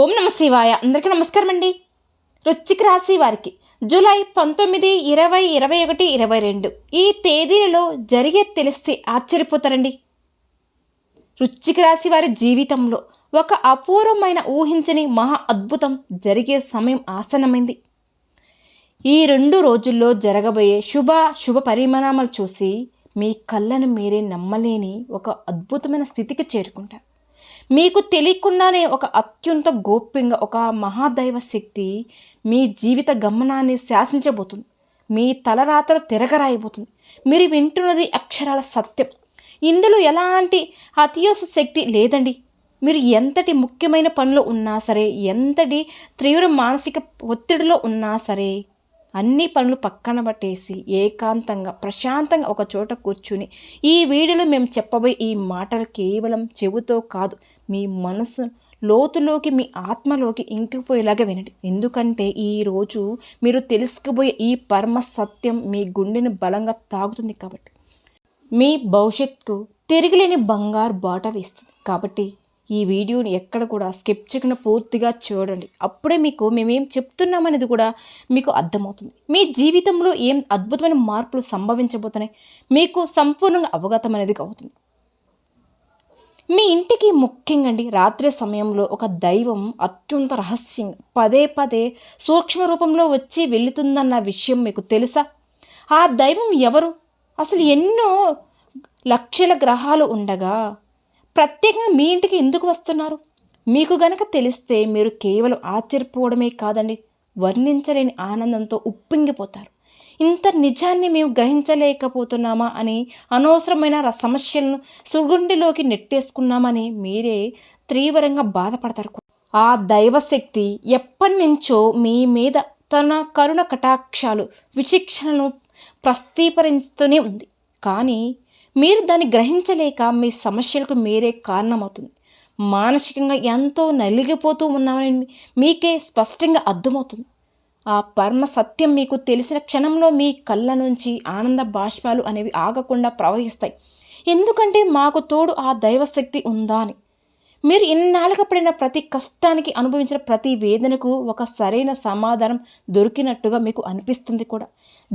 ఓం నమ శివాయ. అందరికీ నమస్కారం అండి. వృశ్చిక రాశి వారికి జూలై పంతొమ్మిది ఇరవై ఇరవై ఒకటి ఇరవై రెండు ఈ తేదీలలో జరిగే తెలిస్తే ఆశ్చర్యపోతారండి. వృశ్చిక రాశి వారి జీవితంలో ఒక అపూర్వమైన ఊహించని మహా అద్భుతం జరిగే సమయం ఆసన్నమైంది. ఈ రెండు రోజుల్లో జరగబోయే శుభ శుభ పరిమాణాలు చూసి మీ కళ్ళను మీరే నమ్మలేని ఒక అద్భుతమైన స్థితికి చేరుకుంటారు. మీకు తెలియకుండానే ఒక అత్యంత గోప్యంగా ఒక మహాదైవ శక్తి మీ జీవిత గమనాన్ని శాసించబోతుంది. మీ తలరాత్ర తిరగరాయిపోతుంది మీరు వింటున్నది అక్షరాల సత్యం. ఇందులో ఎలాంటి అతియోస శక్తి లేదండి. మీరు ఎంతటి ముఖ్యమైన పనిలో ఉన్నా సరే ఎంతటి తీవ్ర మానసిక ఒత్తిడిలో ఉన్నా సరే అన్ని పనులు పక్కన పట్టేసి ఏకాంతంగా ప్రశాంతంగా ఒక చోట కూర్చుని ఈ వీడియోలో మేము చెప్పబోయే ఈ మాటలు కేవలం చెవుతో కాదు మీ మనసు లోతులోకి మీ ఆత్మలోకి ఇంకిపోయేలాగా వినండి. ఎందుకంటే ఈరోజు మీరు తెలుసుకుపోయే ఈ పరమ సత్యం మీ గుండెని బలంగా తాగుతుంది కాబట్టి. మీ భవిష్యత్తుకు తిరిగిలేని బంగారు బాట వేస్తుంది కాబట్టి ఈ వీడియోని ఎక్కడ కూడా స్కిప్ చేయకుండా పూర్తిగా చూడండి. అప్పుడే మీకు మేమేం చెప్తున్నామనేది కూడా మీకు అర్థమవుతుంది. మీ జీవితంలో ఏం అద్భుతమైన మార్పులు సంభవించబోతున్నాయి? మీకు సంపూర్ణంగా అవగతం అనేది అవుతుంది. మీ ఇంటికి ముఖ్యంగా అండి రాత్రి సమయంలో ఒక దైవం అత్యంత రహస్యంగా పదే పదే సూక్ష్మ రూపంలో వచ్చి వెళుతుందన్న విషయం మీకు తెలుసా? ఆ దైవం ఎవరు? అసలు ఎన్నో లక్షల గ్రహాలు ఉండగా ప్రత్యేకంగా మీ ఇంటికి ఎందుకు వస్తున్నారు? మీకు గనక తెలిస్తే మీరు కేవలం ఆశ్చర్యపోవడమే కాదండి వర్ణించలేని ఆనందంతో ఉప్పొంగిపోతారు. ఇంత నిజాన్ని మేము గ్రహించలేకపోతున్నామా అని అనవసరమైన సమస్యలను సుగుండిలోకి నెట్టేసుకున్నామని మీరే తీవ్రంగా బాధపడతారు ఆ దైవశక్తి ఎప్పటి నుంచో మీ మీద తన కరుణ కటాక్షాలు విచక్షణను ప్రస్తీపరిస్తూనే ఉంది. కానీ మీరు దాన్ని గ్రహించలేక మీ సమస్యలకు మీరే కారణమవుతుంది. మానసికంగా ఎంతో నలిగిపోతూ ఉన్నామని మీకే స్పష్టంగా అర్థమవుతుంది. ఆ పరమ సత్యం మీకు తెలిసిన క్షణంలో మీ కళ్ళ నుంచి ఆనంద బాష్పాలు అనేవి ఆగకుండా ప్రవహిస్తాయి. ఎందుకంటే మాకు తోడు ఆ దైవశక్తి ఉందా అని. మీరు ఇన్నాళ్ళుగా పడిన ప్రతి కష్టానికి అనుభవించిన ప్రతి వేదనకు ఒక సరైన సమాధానం దొరికినట్టుగా మీకు అనిపిస్తుంది కూడా.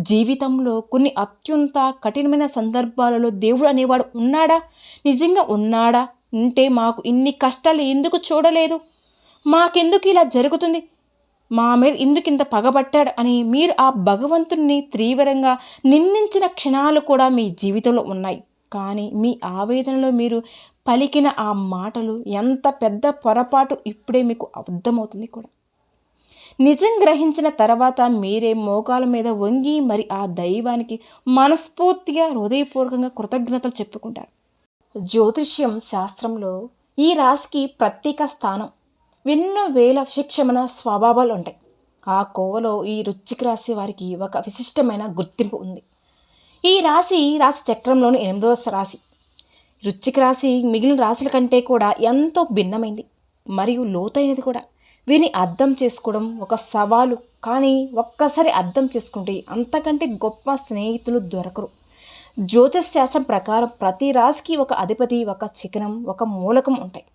జీవితంలో కొన్ని అత్యంత కఠినమైన సందర్భాలలో దేవుడు అనేవాడు ఉన్నాడా? నిజంగా ఉన్నాడా? ఉంటే మాకు ఇన్ని కష్టాలు ఎందుకు చూడలేదు? మాకెందుకు ఇలా జరుగుతుంది? మా మీద ఎందుకు ఇంత పగబట్టాడు అని మీరు ఆ భగవంతుణ్ణి తీవ్రంగా నిందించిన క్షణాలు కూడా మీ జీవితంలో ఉన్నాయి. కానీ మీ ఆవేదనలో మీరు పలికిన ఆ మాటలు ఎంత పెద్ద పొరపాటు ఇప్పుడే మీకు అర్థమవుతుంది కూడా. నిజం గ్రహించిన తర్వాత మీరే మోకాల మీద వంగి మరి ఆ దైవానికి మనస్ఫూర్తిగా హృదయపూర్వకంగా కృతజ్ఞతలు చెప్పుకుంటారు. జ్యోతిష్యం శాస్త్రంలో ఈ రాశికి ప్రత్యేక స్థానం. ఎన్నో వేల శిక్షమైన స్వభావాలు ఉంటాయి. ఆ కోవలో ఈ రుచిక రాశి వారికి ఒక విశిష్టమైన గుర్తింపు ఉంది. ఈ రాశి రాశి చక్రంలోని ఎనిమిదవ రాశి. రుచిక రాశి మిగిలిన రాశుల కంటే కూడా ఎంతో భిన్నమైంది. మరియు లోతైనది కూడా. వీరిని అర్థం చేసుకోవడం ఒక సవాలు. కానీ ఒక్కసారి అర్థం చేసుకుంటే అంతకంటే గొప్ప స్నేహితులు దొరకరు. జ్యోతిష్ శాస్త్రం ప్రకారం ప్రతి రాశికి ఒక అధిపతి ఒక చికనం ఒక మూలకం ఉంటాయి.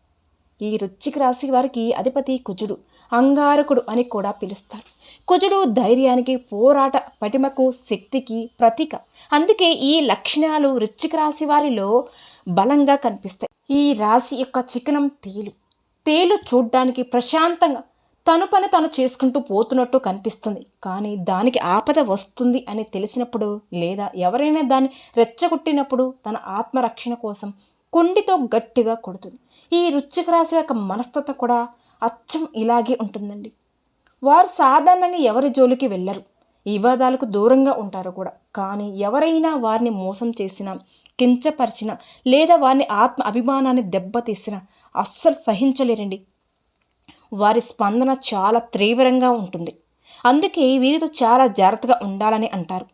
ఈ రుచిక రాశి వారికి అధిపతి కుజుడు అంగారకుడు అని కూడా పిలుస్తారు. కుజుడు ధైర్యానికి పోరాట పటిమకు శక్తికి ప్రతీక. అందుకే ఈ లక్షణాలు రుచిక రాశి వారిలో బలంగా కనిపిస్తాయి. ఈ రాశి యొక్క చికనం తేలు. తేలు చూడ్డానికి ప్రశాంతంగా తను పని తను చేసుకుంటూ పోతున్నట్టు కనిపిస్తుంది. కానీ దానికి ఆపద వస్తుంది అని తెలిసినప్పుడు లేదా ఎవరైనా దాన్ని రెచ్చగొట్టినప్పుడు తన ఆత్మరక్షణ కోసం కొండితో గట్టిగా కొడుతుంది. ఈ రుచిక రాశి యొక్క మనస్తత్వం కూడా అచ్చం ఇలాగే ఉంటుందండి. వారు సాధారణంగా ఎవరి జోలికి వెళ్ళరు. వివాదాలకు దూరంగా ఉంటారు కూడా. కానీ ఎవరైనా వారిని మోసం చేసినా కించపరిచినా లేదా వారిని ఆత్మ అభిమానాన్ని దెబ్బతీసినా అస్సలు సహించలేరండి. వారి స్పందన చాలా తీవ్రంగా ఉంటుంది. అందుకే వీరితో చాలా జాగ్రత్తగా ఉండాలని అంటారు.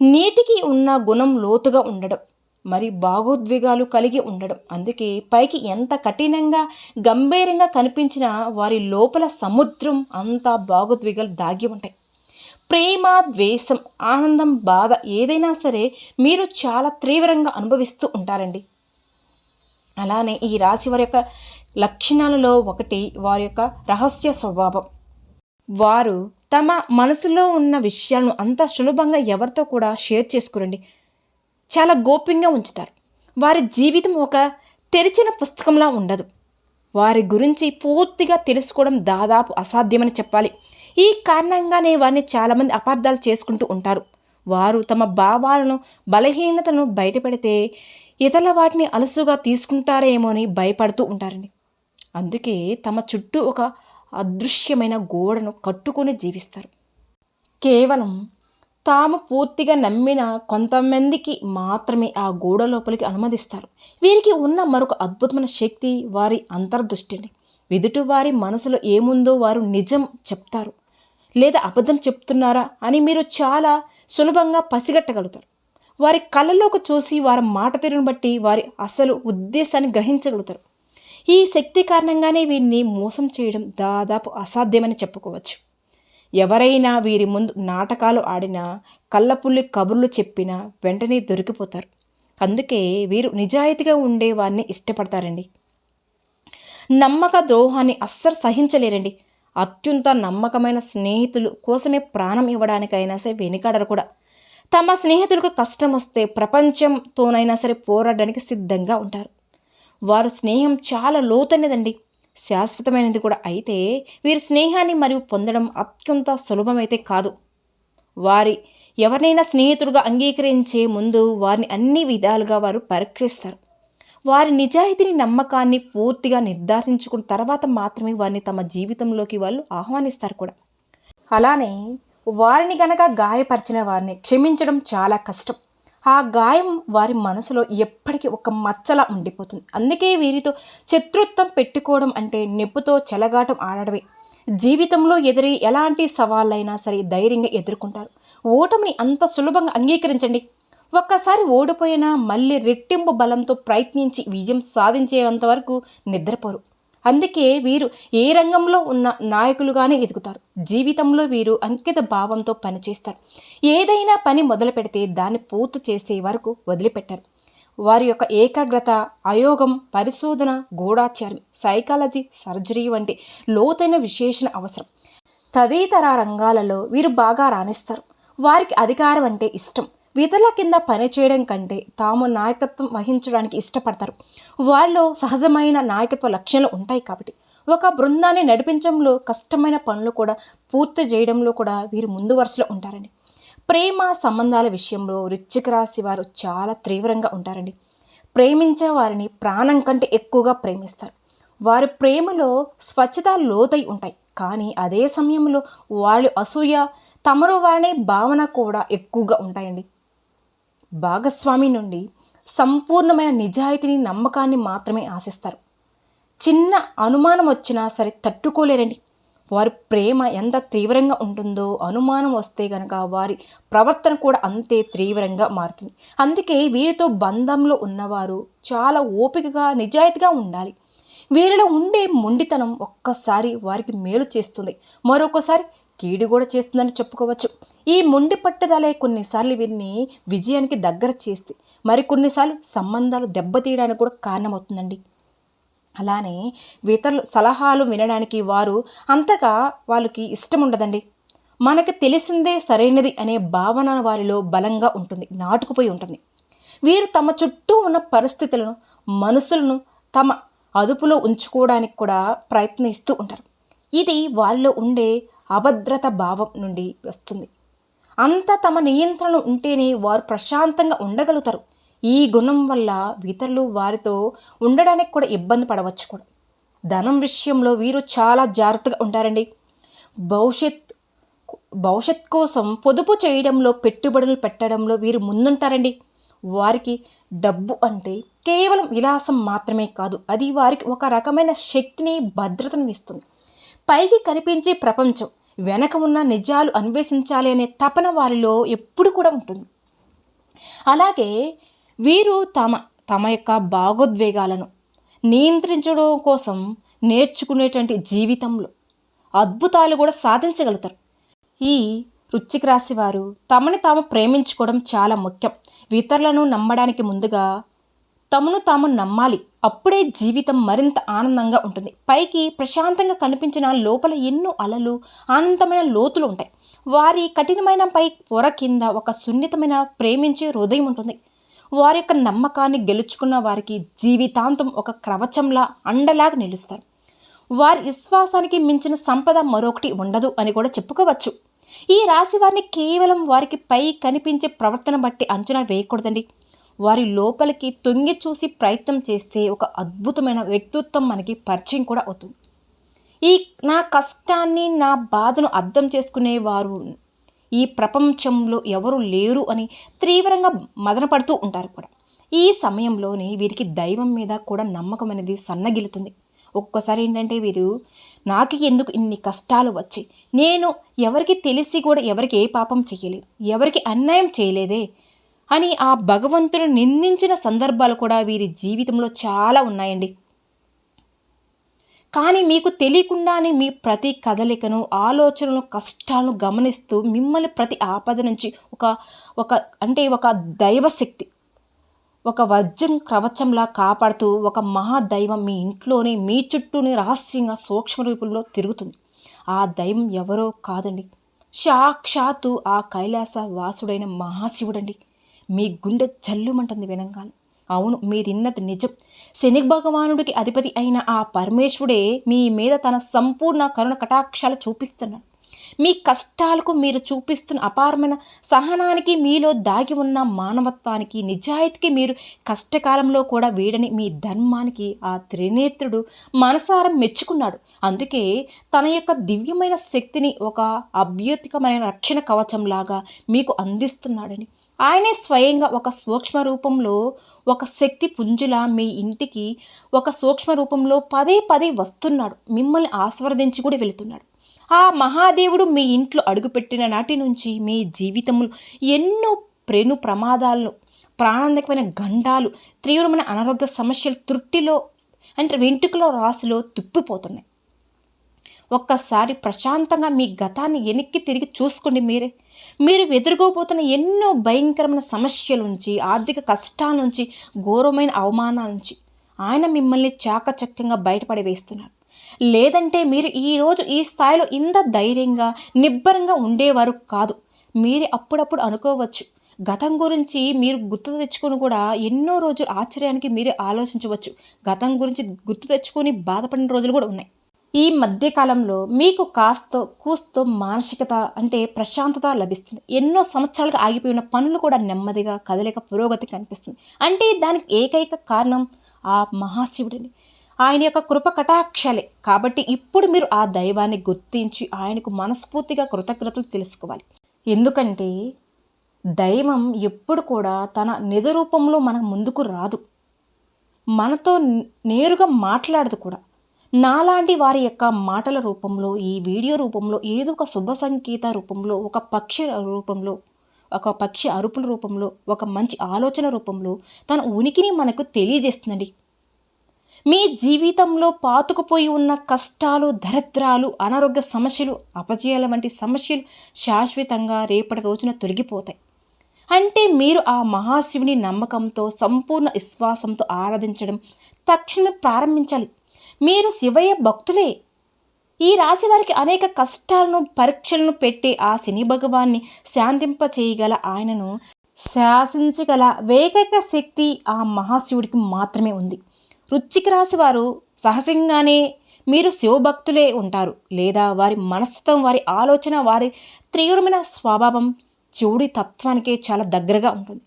నీటికి ఉన్న గుణం లోతుగా ఉండడం మరి భావోద్వేగాలు కలిగి ఉండడం అందుకే పైకి ఎంత కఠినంగా గంభీరంగా కనిపించినా వారి లోపల సముద్రం అంతా భావోద్వేగాలు దాగి ఉంటాయి. ప్రేమ ద్వేషం ఆనందం బాధ ఏదైనా సరే మీరు చాలా తీవ్రంగా అనుభవిస్తూ ఉంటారండి. అలానే ఈ రాశి వారి యొక్క లక్షణాలలో ఒకటి వారి యొక్క రహస్య స్వభావం. వారు తమ మనసులో ఉన్న విషయాలను అంత సులభంగా ఎవరితో కూడా షేర్ చేసుకురండి. చాలా గోప్యంగా ఉంచుతారు. వారి జీవితం ఒక తెరిచిన పుస్తకంలా ఉండదు. వారి గురించి పూర్తిగా తెలుసుకోవడం దాదాపు అసాధ్యమని చెప్పాలి. ఈ కారణంగానే వారిని చాలామంది అపార్థాలు చేసుకుంటూ ఉంటారు. వారు తమ భావాలను బలహీనతను బయటపెడితే ఇతరుల వాటిని అలసుగా తీసుకుంటారేమో అని భయపడుతూ ఉంటారండి. అందుకే తమ చుట్టూ ఒక అదృశ్యమైన గోడను కట్టుకొని జీవిస్తారు. కేవలం తాము పూర్తిగా నమ్మిన కొంతమందికి మాత్రమే ఆ గోడ లోపలికి అనుమతిస్తారు. వీరికి ఉన్న మరొక అద్భుతమైన శక్తి వారి అంతర్దృష్టిని. ఎదుటి వారి మనసులో ఏముందో వారు నిజం చెప్తారు. లేదా అబద్ధం చెప్తున్నారా అని మీరు చాలా సులభంగా పసిగట్టగలుగుతారు. వారి కళ్ళలోకి చూసి వారి మాట తీరును బట్టి వారి అసలు ఉద్దేశాన్ని గ్రహించగలుగుతారు. ఈ శక్తి కారణంగానే వీరిని మోసం చేయడం దాదాపు అసాధ్యమని చెప్పుకోవచ్చు. ఎవరైనా వీరి ముందు నాటకాలు ఆడినా కళ్ళపుల్లి కబుర్లు చెప్పినా వెంటనే దొరికిపోతారు. అందుకే వీరు నిజాయితీగా ఉండే వారిని ఇష్టపడతారండి. నమ్మక ద్రోహాన్ని అస్సలు సహించలేరండి. అత్యంత నమ్మకమైన స్నేహితులు కోసమే ప్రాణం ఇవ్వడానికైనా సరే వెనుకాడరు కూడా. తమ స్నేహితులకు కష్టం వస్తే ప్రపంచంతోనైనా సరే పోరాడడానికి సిద్ధంగా ఉంటారు. వారు స్నేహం చాలా లోతైనదండి. శాశ్వతమైనది కూడా. అయితే వీరి స్నేహాన్ని మరియు పొందడం అత్యంత సులభమైతే కాదు. వారి ఎవరినైనా స్నేహితుడుగా అంగీకరించే ముందు వారిని అన్ని విధాలుగా వారు పరీక్షిస్తారు. వారి నిజాయితీని నమ్మకాన్ని పూర్తిగా నిర్ధారించుకున్న తర్వాత మాత్రమే వారిని తమ జీవితంలోకి వాళ్ళు ఆహ్వానిస్తారు కూడా. అలానే వారిని గనక గాయపరిచిన వారిని క్షమించడం చాలా కష్టం. ఆ గాయం వారి మనసులో ఎప్పటికీ ఒక మచ్చలా ఉండిపోతుంది. అందుకే వీరితో శత్రుత్వం పెట్టుకోవడం అంటే నెప్పుతో చెలగాటం ఆడడమే. జీవితంలో ఎదురే ఎలాంటి సవాళ్ళైనా సరే ధైర్యంగా ఎదుర్కొంటారు. ఓటమిని అంత సులభంగా అంగీకరించండి. ఒక్కసారి ఓడిపోయినా మళ్ళీ రెట్టింపు బలంతో ప్రయత్నించి విజయం సాధించేంత వరకు నిద్రపోరు. అందుకే వీరు ఏ రంగంలో ఉన్న నాయకులుగానే ఎదుగుతారు. జీవితంలో వీరు అంకిత భావంతో పనిచేస్తారు. ఏదైనా పని మొదలు పెడితే దాన్ని పూర్తి చేసే వరకు వదిలిపెట్టారు. వారి యొక్క ఏకాగ్రత అయోగం పరిశోధన గూఢాచారం సైకాలజీ సర్జరీ వంటి లోతైన విశేషణ అవసరం. తదితర రంగాలలో వీరు బాగా రాణిస్తారు. వారికి అధికారం అంటే ఇష్టం. ఇతరుల కింద పనిచేయడం కంటే తాము నాయకత్వం వహించడానికి ఇష్టపడతారు. వారిలో సహజమైన నాయకత్వ లక్ష్యాలు ఉంటాయి కాబట్టి. ఒక బృందాన్ని నడిపించడంలో కష్టమైన పనులు కూడా పూర్తి చేయడంలో కూడా వీరు ముందు వరుసలో ఉంటారండి. ప్రేమ సంబంధాల విషయంలో రుచిక రాశి వారు చాలా తీవ్రంగా ఉంటారండి. ప్రేమించే వారిని ప్రాణం కంటే ఎక్కువగా ప్రేమిస్తారు. వారి ప్రేమలో స్వచ్ఛత లోతై ఉంటాయి. కానీ అదే సమయంలో వాళ్ళు అసూయ తమరు వారిని భావన కూడా ఎక్కువగా ఉంటాయండి. భాగస్వామి నుండి సంపూర్ణమైన నిజాయితీని నమ్మకాన్ని మాత్రమే ఆశిస్తారు. చిన్న అనుమానం వచ్చినా సరే తట్టుకోలేరండి. వారి ప్రేమ ఎంత తీవ్రంగా ఉంటుందో అనుమానం వస్తే గనక వారి ప్రవర్తన కూడా అంతే తీవ్రంగా మారుతుంది. అందుకే వీరితో బంధంలో ఉన్నవారు చాలా ఓపికగా నిజాయితీగా ఉండాలి. వీరిలో ఉండే మొండితనం ఒక్కసారి వారికి మేలు చేస్తుంది. మరొకసారి కీడు కూడా చేస్తుందని చెప్పుకోవచ్చు. ఈ మొండి పట్టుదలే కొన్నిసార్లు వీరిని విజయానికి దగ్గర చేస్తే మరి కొన్నిసార్లు సంబంధాలు దెబ్బతీయడానికి కూడా కారణమవుతుందండి. అలానే ఇతరుల సలహాలు వినడానికి వారు అంతగా వాళ్ళకి ఇష్టం ఉండదండి మనకు తెలిసిందే సరైనది అనే భావన వారిలో బలంగా ఉంటుంది నాటుకుపోయి ఉంటుంది. వీరు తమ చుట్టూ ఉన్న పరిస్థితులను మనసులను తమ అదుపులో ఉంచుకోవడానికి కూడా ప్రయత్నిస్తూ ఉంటారు. ఇది వాళ్ళలో ఉండే అభద్రత భావం నుండి వస్తుంది. అంత తమ నియంత్రణ ఉంటేనే వారు ప్రశాంతంగా ఉండగలుగుతారు. ఈ గుణం వల్ల ఇతరులు వారితో ఉండడానికి కూడా ఇబ్బంది పడవచ్చు కూడా. ధనం విషయంలో వీరు చాలా జాగ్రత్తగా ఉంటారండి. భవిష్యత్ భవిష్యత్ కోసం పొదుపు చేయడంలో పెట్టుబడులు పెట్టడంలో వీరు ముందుంటారండి. వారికి డబ్బు అంటే కేవలం విలాసం మాత్రమే కాదు అది వారికి ఒక రకమైన శక్తిని భద్రతను ఇస్తుంది. పైకి కనిపించే ప్రపంచం వెనక ఉన్న నిజాలు అన్వేషించాలి అనే తపన వారిలో ఎప్పుడు కూడా ఉంటుంది. అలాగే వీరు తమ తమ యొక్క భాగోద్వేగాలను నియంత్రించడం కోసం నేర్చుకునేటువంటి జీవితంలో అద్భుతాలు కూడా సాధించగలుగుతారు. ఈ వృచ్చిక రాశి వారు తమని తాము ప్రేమించుకోవడం చాలా ముఖ్యం. ఇతరులను నమ్మడానికి ముందుగా తమను తాము నమ్మాలి. అప్పుడే జీవితం మరింత ఆనందంగా ఉంటుంది. పైకి ప్రశాంతంగా కనిపించిన లోపల ఎన్నో అలలు ఆనందమైన లోతులు ఉంటాయి. వారి కఠినమైన పై పొర కింద ఒక సున్నితమైన ప్రేమించే హృదయం ఉంటుంది. వారి యొక్క నమ్మకాన్ని గెలుచుకున్న వారికి జీవితాంతం ఒక క్రవచంలా అండలాగా నిలుస్తారు. వారి విశ్వాసానికి మించిన సంపద మరొకటి ఉండదు అని కూడా చెప్పుకోవచ్చు. ఈ రాశి వారిని కేవలం వారికి పై కనిపించే ప్రవర్తన బట్టి అంచనా వేయకూడదండి. వారి లోపలికి తొంగి చూసి ప్రయత్నం చేస్తే ఒక అద్భుతమైన వ్యక్తిత్వం మనకి పరిచయం కూడా అవుతుంది. ఈ నా కష్టాన్ని నా బాధను అర్థం చేసుకునేవారు ఈ ప్రపంచంలో ఎవరు లేరు అని తీవ్రంగా మదనపడుతూ ఉంటారు కూడా. ఈ సమయంలోనే వీరికి దైవం మీద కూడా నమ్మకం అనేది సన్నగిలుతుంది ఒక్కొక్కసారి ఏంటంటే వీరు నాకు ఎందుకు ఇన్ని కష్టాలు వచ్చాయి? నేను ఎవరికి తెలిసి కూడా ఎవరికి ఏ పాపం చేయలేదు. ఎవరికి అన్యాయం చేయలేదే? అని ఆ భగవంతుడు నిందించిన సందర్భాలు కూడా వీరి జీవితంలో చాలా ఉన్నాయండి. కానీ మీకు తెలియకుండానే మీ ప్రతి కదలికను ఆలోచనలు కష్టాలను గమనిస్తూ మిమ్మల్ని ప్రతి ఆపద నుంచి ఒక ఒక అంటే ఒక దైవశక్తి ఒక వజ్రం కవచంలా కాపాడుతూ ఒక మహాదైవం మీ ఇంట్లోనే మీ చుట్టూనే రహస్యంగా సూక్ష్మ రూపంలో తిరుగుతుంది. ఆ దైవం ఎవరో కాదండి. సాక్షాత్తు ఆ కైలాస వాసుడైన మహాశివుడండి. మీ గుండె చల్లుమంటుంది వినంగాలి అవును మీరిన్నది నిజం. శని భగవానుడికి అధిపతి అయిన ఆ పరమేశ్వరుడే మీ మీద తన సంపూర్ణ కరుణ కటాక్షాలు చూపిస్తున్నాడు. మీ కష్టాలకు మీరు చూపిస్తున్న అపారమైన సహనానికి మీలో దాగి ఉన్న మానవత్వానికి నిజాయితీకి మీరు కష్టకాలంలో కూడా వీడని మీ ధర్మానికి ఆ త్రినేత్రుడు మనసారం మెచ్చుకున్నాడు. అందుకే తన యొక్క దివ్యమైన శక్తిని ఒక అభ్యుతికమైన రక్షణ కవచంలాగా మీకు అందిస్తున్నాడని. ఆయనే స్వయంగా ఒక సూక్ష్మ రూపంలో ఒక శక్తి పుంజుల మీ ఇంటికి ఒక సూక్ష్మ రూపంలో పదే పదే వస్తున్నాడు. మిమ్మల్ని ఆస్వాదించి కూడా వెళుతున్నాడు. ఆ మహాదేవుడు మీ ఇంట్లో అడుగుపెట్టిన నాటి నుంచి మీ జీవితంలో ఎన్నో ప్రేణు ప్రమాదాలను ప్రాణాంతకమైన గండాలు తీవ్రమైన అనారోగ్య సమస్యలు తృప్తిలో అంటే వెంట్రుకలో రాశిలో తుప్పిపోతున్నాయి. ఒక్కసారి ప్రశాంతంగా మీ గతాన్ని వెనక్కి తిరిగి చూసుకోండి మీరే. మీరు ఎదుర్కోబోతున్న ఎన్నో భయంకరమైన సమస్యల నుంచి ఆర్థిక కష్టాల నుంచి ఘోరమైన అవమానాల నుంచి ఆయన మిమ్మల్ని చాకచక్యంగా బయటపడి వేస్తున్నారు లేదంటే మీరు ఈరోజు ఈ స్థాయిలో ఇంత ధైర్యంగా నిబ్బరంగా ఉండేవారు కాదు. మీరే అప్పుడప్పుడు అనుకోవచ్చు. గతం గురించి మీరు గుర్తు తెచ్చుకొని కూడా ఎన్నో రోజులు ఆశ్చర్యానికి మీరే ఆలోచించవచ్చు. గతం గురించి గుర్తు తెచ్చుకొని బాధపడిన రోజులు కూడా ఉన్నాయి. ఈ మధ్యకాలంలో మీకు కాస్తో కూస్తో మానసికత అంటే ప్రశాంతత లభిస్తుంది. ఎన్నో సంవత్సరాలుగా ఆగిపోయిన పనులు కూడా నెమ్మదిగా కదలిక పురోగతి కనిపిస్తుంది. అంటే దానికి ఏకైక కారణం ఆ మహాశివుడిని. ఆయన యొక్క కృప కటాక్షలే. కాబట్టి ఇప్పుడు మీరు ఆ దైవాన్ని గుర్తించి ఆయనకు మనస్ఫూర్తిగా కృతజ్ఞతలు తెలుసుకోవాలి. ఎందుకంటే దైవం ఎప్పుడు కూడా తన నిజ రూపంలో మన ముందుకు రాదు. మనతో నేరుగా మాట్లాడదు కూడా. నాలాంటి వారి యొక్క మాటల రూపంలో ఈ వీడియో రూపంలో ఏదో ఒక శుభ సంకేత రూపంలో ఒక పక్షి రూపంలో ఒక పక్షి అరుపుల రూపంలో ఒక మంచి ఆలోచన రూపంలో తన ఉనికిని మనకు తెలియజేస్తుందండి. మీ జీవితంలో పాతుకుపోయి ఉన్న కష్టాలు దరిద్రాలు అనారోగ్య సమస్యలు అపజయాల వంటి సమస్యలు శాశ్వతంగా రేపటి రోజున తొలగిపోతాయి. అంటే మీరు ఆ మహాశివుని నమ్మకంతో సంపూర్ణ విశ్వాసంతో ఆరాధించడం తక్షణమే ప్రారంభించాలి. మీరు శివయ్య భక్తులే. ఈ రాశి వారికి అనేక కష్టాలను పరీక్షలను పెట్టి ఆ శని భగవాన్ని శాంతింపచేయగల ఆయనను శాసించగల వేగక శక్తి ఆ మహాశివుడికి మాత్రమే ఉంది. రుచికి రాశి వారు సహజంగానే మీరు శివభక్తులే ఉంటారు. లేదా వారి మనస్తత్వం వారి ఆలోచన వారి తీవ్రమైన స్వభావం శివుడి తత్వానికే చాలా దగ్గరగా ఉంటుంది.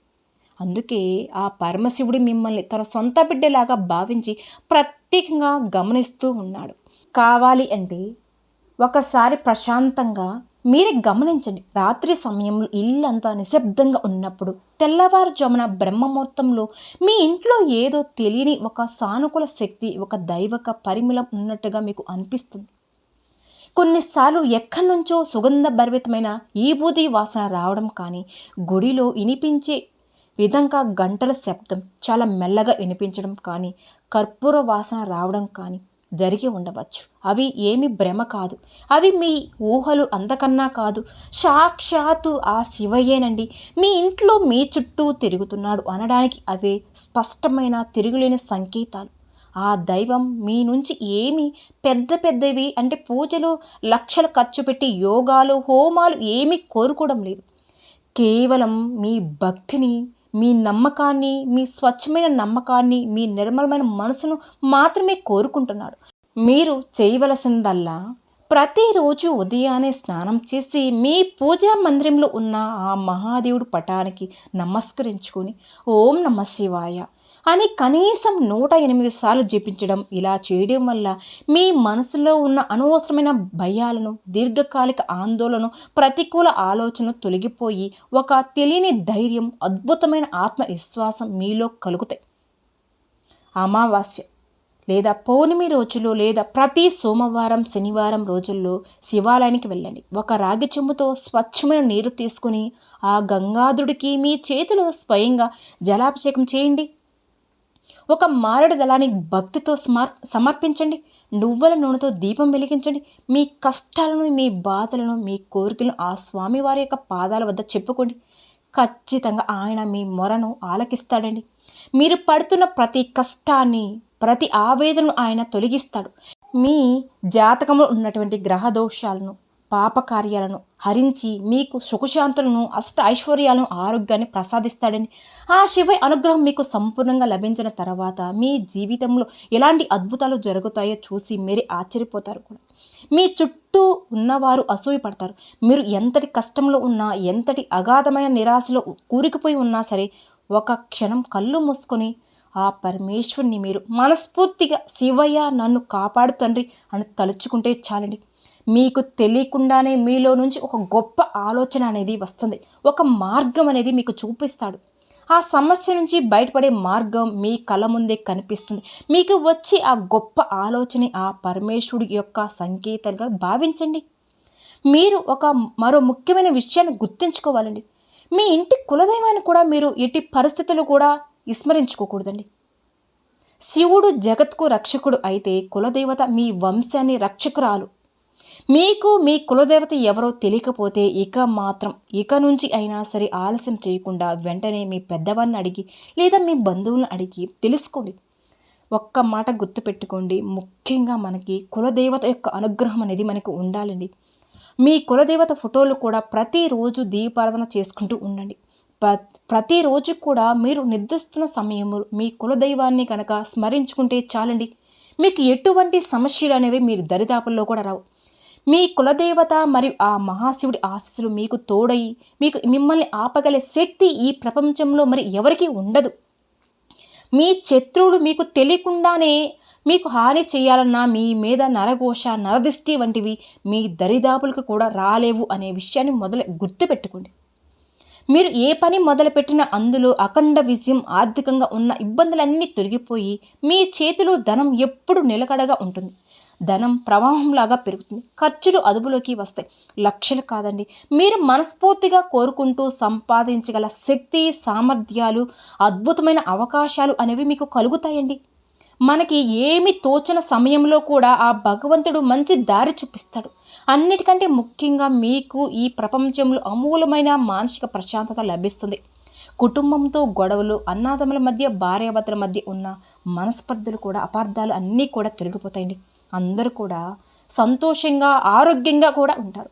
అందుకే ఆ పరమశివుడు మిమ్మల్ని తన సొంత బిడ్డలాగా భావించి ప్రత్యేకంగా గమనిస్తూ ఉన్నాడు. కావాలి అంటే ఒకసారి ప్రశాంతంగా మీరే గమనించండి రాత్రి సమయంలో ఇల్లంతా నిశ్శబ్దంగా ఉన్నప్పుడు తెల్లవారుజామున బ్రహ్మముహూర్తంలో మీ ఇంట్లో ఏదో తెలియని ఒక సానుకూల శక్తి ఒక దైవక పరిమళం ఉన్నట్టుగా మీకు అనిపిస్తుంది. కొన్నిసార్లు ఎక్కడి నుంచో సుగంధ భరితమైన ఈబూది వాసన రావడం కానీ గుడిలో వినిపించే విధంగా గంటల శబ్దం చాలా మెల్లగా వినిపించడం కానీ కర్పూర వాసన రావడం కానీ జరిగి ఉండవచ్చు. అవి ఏమి భ్రమ కాదు. అవి మీ ఊహలు అంతకన్నా కాదు. సాక్షాత్తు ఆ శివయ్యేనండి. మీ ఇంట్లో మీ చుట్టూ తిరుగుతున్నాడు అనడానికి అవే స్పష్టమైన తిరుగులేని సంకేతాలు. ఆ దైవం మీ నుంచి ఏమి పెద్ద పెద్దవి అంటే పూజలు లక్షలు ఖర్చు పెట్టి యోగాలు హోమాలు ఏమీ కోరుకోవడం లేదు. కేవలం మీ భక్తిని మీ నమ్మకాన్ని మీ స్వచ్ఛమైన నమ్మకాన్ని మీ నిర్మలమైన మనసును మాత్రమే కోరుకుంటున్నాడు. మీరు చేయవలసిందల్లా ప్రతిరోజు ఉదయాన్నే స్నానం చేసి మీ పూజా మందిరంలో ఉన్న ఆ మహాదేవుడు పటానికి నమస్కరించుకొని ఓం నమ శివాయ. అని కనీసం నూట ఎనిమిది సార్లు జపించడం ఇలా చేయడం వల్ల మీ మనసులో ఉన్న అనవసరమైన భయాలను దీర్ఘకాలిక ఆందోళన ప్రతికూల ఆలోచనలు తొలగిపోయి ఒక తెలియని ధైర్యం అద్భుతమైన ఆత్మవిశ్వాసం మీలో కలుగుతాయి. అమావాస్య లేదా పౌర్ణమి రోజుల్లో లేదా ప్రతి సోమవారం శనివారం రోజుల్లో శివాలయానికి వెళ్ళండి. ఒక రాగి చెంబుతో స్వచ్ఛమైన నీరు తీసుకుని ఆ గంగాధుడికి మీ చేతిలో స్వయంగా జలాభిషేకం చేయండి. ఒక మారడు దళాన్ని భక్తితో సమర్ సమర్పించండి. నువ్వుల నూనెతో దీపం వెలిగించండి. మీ కష్టాలను మీ బాధలను మీ కోరికలను ఆ స్వామివారి యొక్క పాదాల వద్ద చెప్పుకోండి. ఖచ్చితంగా ఆయన మీ మొరను ఆలకిస్తాడండి. మీరు పడుతున్న ప్రతి కష్టాన్ని ప్రతి ఆవేదనను ఆయన తొలగిస్తాడు. మీ జాతకంలో ఉన్నటువంటి గ్రహ దోషాలను పాపకార్యాలను హరించి మీకు సుఖశాంతులను అష్ట ఐశ్వర్యాలను ఆరోగ్యాన్ని ప్రసాదిస్తాడని. ఆ శివ అనుగ్రహం మీకు సంపూర్ణంగా లభించిన తర్వాత మీ జీవితంలో ఎలాంటి అద్భుతాలు జరుగుతాయో చూసి మీరే ఆశ్చర్యపోతారు కూడా. మీ చుట్టూ ఉన్నవారు అసూయపడతారు. మీరు ఎంతటి కష్టంలో ఉన్నా ఎంతటి అగాధమైన నిరాశలో కూరుకుపోయి ఉన్నా సరే ఒక క్షణం కళ్ళు మూసుకొని ఆ పరమేశ్వరుని మీరు మనస్ఫూర్తిగా శివయ్య నన్ను కాపాడు తండ్రి అని తలుచుకుంటే చాలండి. మీకు తెలియకుండానే మీలో నుంచి ఒక గొప్ప ఆలోచన అనేది వస్తుంది. ఒక మార్గం అనేది మీకు చూపిస్తాడు. ఆ సమస్య నుంచి బయటపడే మార్గం మీ కళ్ళ ముందే కనిపిస్తుంది. మీకు వచ్చి ఆ గొప్ప ఆలోచన ఆ పరమేశ్వరుడి యొక్క సంకేతంగా భావించండి. మీరు ఒక మరో ముఖ్యమైన విషయాన్ని గుర్తుంచుకోవాలండి. మీ ఇంటి కులదైవాన్ని కూడా మీరు ఎట్టి పరిస్థితులు కూడా విస్మరించుకోకూడదండి. శివుడు జగత్కు రక్షకుడు అయితే కులదేవత మీ వంశాన్ని రక్షకురాలు. మీకు మీ కులదేవత ఎవరో తెలియకపోతే ఇక మాత్రం ఇక నుంచి అయినా సరే ఆలస్యం చేయకుండా వెంటనే మీ పెద్దవారిని అడిగి లేదా మీ బంధువులను అడిగి తెలుసుకోండి. ఒక్క మాట గుర్తుపెట్టుకోండి. ముఖ్యంగా మనకి కులదేవత యొక్క అనుగ్రహం అనేది మనకు ఉండాలండి. మీ కులదేవత ఫోటోలు కూడా ప్రతిరోజు దీపారాధన చేసుకుంటూ ఉండండి. ప్రతిరోజు కూడా మీరు నిర్దిస్తున్న సమయంలో మీ కులదైవాన్ని కనుక స్మరించుకుంటే చాలండి. మీకు ఎటువంటి సమస్యలు అనేవి మీరు దరిదాపుల్లో కూడా రావు. మీ కులదేవత మరియు ఆ మహాశివుడి ఆశస్సులు మీకు తోడై మీకు మిమ్మల్ని ఆపగల శక్తి ఈ ప్రపంచంలో మరి ఎవరికీ ఉండదు. మీ శత్రువులు మీకు తెలియకుండానే మీకు హాని చేయాలన్నా మీ మీద నరఘోష నరదిష్టి వంటివి మీ దరిదాపులకు కూడా రాలేవు అనే విషయాన్ని మొదలు గుర్తుపెట్టుకోండి. మీరు ఏ పని మొదలుపెట్టినా అందులో అఖండ విజయం ఆర్థికంగా ఉన్న ఇబ్బందులన్నీ తొలగిపోయి మీ చేతిలో ధనం ఎప్పుడు నిలకడగా ఉంటుంది. ధనం ప్రవాహంలాగా పెరుగుతుంది. ఖర్చులు అదుపులోకి వస్తాయి. లక్షలు కాదండి. మీరు మనస్ఫూర్తిగా కోరుకుంటూ సంపాదించగల శక్తి సామర్థ్యాలు అద్భుతమైన అవకాశాలు అనేవి మీకు కలుగుతాయండి. మనకి ఏమి తోచిన సమయంలో కూడా ఆ భగవంతుడు మంచి దారి చూపిస్తాడు. అన్నిటికంటే ముఖ్యంగా మీకు ఈ ప్రపంచంలో అమూలమైన మానసిక ప్రశాంతత లభిస్తుంది. కుటుంబంతో గొడవలు అన్నాదముల మధ్య భార్యాభర్తల మధ్య ఉన్న మనస్పర్ధలు కూడా అపార్థాలు అన్నీ కూడా తొలగిపోతాయండి. అందరూ కూడా సంతోషంగా ఆరోగ్యంగా కూడా ఉంటారు.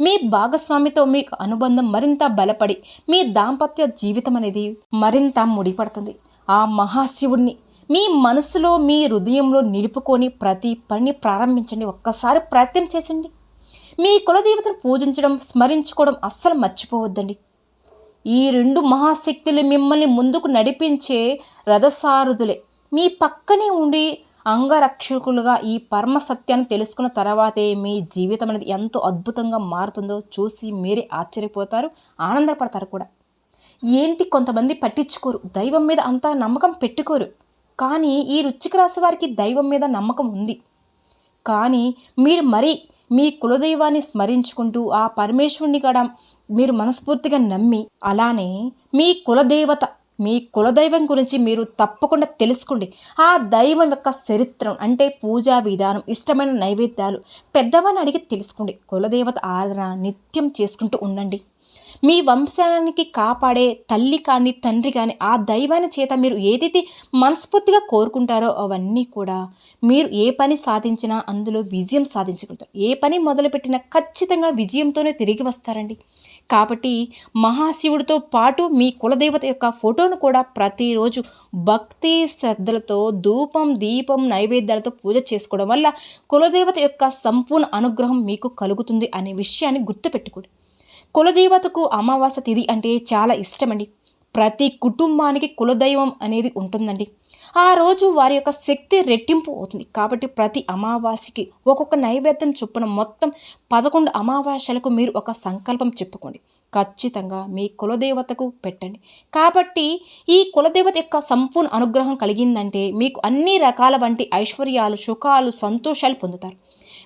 మీ భాగస్వామితో మీకు అనుబంధం మరింత బలపడి మీ దాంపత్య జీవితం అనేది మరింత ముడిపడుతుంది. ఆ మహాశివుడిని మీ మనసులో మీ హృదయంలో నిలుపుకొని ప్రతి పనిని ప్రారంభించండి. ఒక్కసారి ప్రయత్నం చేసండి. మీ కులదేవతను పూజించడం స్మరించుకోవడం అస్సలు మర్చిపోవద్దండి. ఈ రెండు మహాశక్తులు మిమ్మల్ని ముందుకు నడిపించే రథసారథులే. మీ పక్కనే ఉండి అంగరక్షకులుగా ఈ పరమ సత్యాన్ని తెలుసుకున్న తర్వాతే మీ జీవితం అనేది ఎంతో అద్భుతంగా మారుతుందో చూసి మీరే ఆశ్చర్యపోతారు ఆనందపడతారు కూడా. ఏంటి కొంతమంది పట్టించుకోరు దైవం మీద అంత నమ్మకం పెట్టుకోరు. కానీ ఈ రుచిక రాశి వారికి దైవం మీద నమ్మకం ఉంది. కానీ మీరు మరీ మీ కులదైవాన్ని స్మరించుకుంటూ ఆ పరమేశ్వరుని కూడా మీరు మనస్ఫూర్తిగా నమ్మి అలానే మీ కులదేవత మీ కులదైవం గురించి మీరు తప్పకుండా తెలుసుకోండి. ఆ దైవం యొక్క చరిత్రం అంటే పూజా విధానం ఇష్టమైన నైవేద్యాలు పెద్దవాడిని అడిగి తెలుసుకోండి. కులదేవత ఆరాధన నిత్యం చేసుకుంటూ ఉండండి. మీ వంశానికి కాపాడే తల్లి కానీ తండ్రి కానీ ఆ దైవాన్ని చేత మీరు ఏదైతే మనస్ఫూర్తిగా కోరుకుంటారో అవన్నీ కూడా మీరు ఏ పని సాధించినా అందులో విజయం సాధించగలుగుతారు. ఏ పని మొదలుపెట్టినా ఖచ్చితంగా విజయంతోనే తిరిగి వస్తారండి. కాబట్టి మహాశివుడితో పాటు మీ కులదేవత యొక్క ఫోటోను కూడా ప్రతిరోజు భక్తి శ్రద్ధలతో ధూపం దీపం నైవేద్యాలతో పూజ చేసుకోవడం వల్ల కులదేవత యొక్క సంపూర్ణ అనుగ్రహం మీకు కలుగుతుంది అనే విషయాన్ని గుర్తుపెట్టుకోండి. కులదేవతకు అమావాస్య తిథి అంటే చాలా ఇష్టమండి. ప్రతి కుటుంబానికి కులదైవం అనేది ఉంటుందండి. ఆ రోజు వారి యొక్క శక్తి రెట్టింపు అవుతుంది. కాబట్టి ప్రతి అమావాస్యకి ఒక్కొక్క నైవేద్యం చొప్పున మొత్తం పదకొండు అమావాస్యలకు మీరు ఒక సంకల్పం చెప్పుకోండి. ఖచ్చితంగా మీ కులదేవతకు పెట్టండి. కాబట్టి ఈ కులదేవత యొక్క సంపూర్ణ అనుగ్రహం కలిగిందంటే మీకు అన్ని రకాల వంటి ఐశ్వర్యాలు సుఖాలు సంతోషాలు పొందుతారు.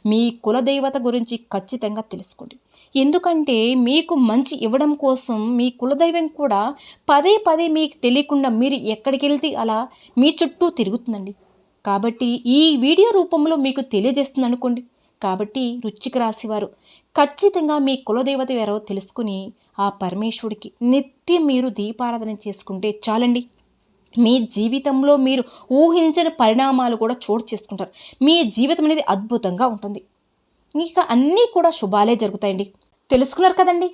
మీ కులదేవత గురించి ఖచ్చితంగా తెలుసుకోండి. ఎందుకంటే మీకు మంచి ఇవ్వడం కోసం మీ కులదైవం కూడా పదే పదే మీకు తెలియకుండా మీరు ఎక్కడికి వెళ్తే అలా మీ చుట్టూ తిరుగుతుందండి. కాబట్టి ఈ వీడియో రూపంలో మీకు తెలియజేస్తుంది అనుకోండి. కాబట్టి రుచిక రాశివారు ఖచ్చితంగా మీ కులదేవత ఎవరో తెలుసుకుని ఆ పరమేశ్వరుడికి నిత్యం మీరు దీపారాధన చేసుకుంటే చాలండి. మీ జీవితంలో మీరు ఊహించని పరిణామాలు కూడా చోటు చేసుకుంటారు. మీ జీవితం అనేది అద్భుతంగా ఉంటుంది. ఇంకా అన్నీ కూడా శుభాలే జరుగుతాయండి. తెలుసుకున్నారు కదండి.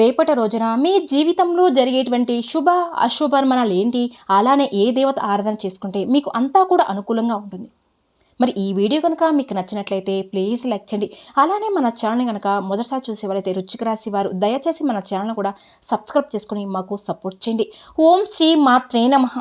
రేపటి రోజున మీ జీవితంలో జరిగేటువంటి శుభ అశుభర్మణాలు ఏంటి? అలానే ఏ దేవత ఆరాధన చేసుకుంటే మీకు అంతా కూడా అనుకూలంగా ఉంటుంది. మరి ఈ వీడియో కనుక మీకు నచ్చినట్లయితే ప్లీజ్ లైక్ చేయండి. అలానే మన ఛానల్ని కనుక మొదటిసారి చూసేవారైతే వాళ్ళైతే రుచికి రాసి వారు దయచేసి మన ఛానల్ కూడా సబ్స్క్రైబ్ చేసుకుని మాకు సపోర్ట్ చేయండి. ఓం శ్రీ మాత్రే నమః.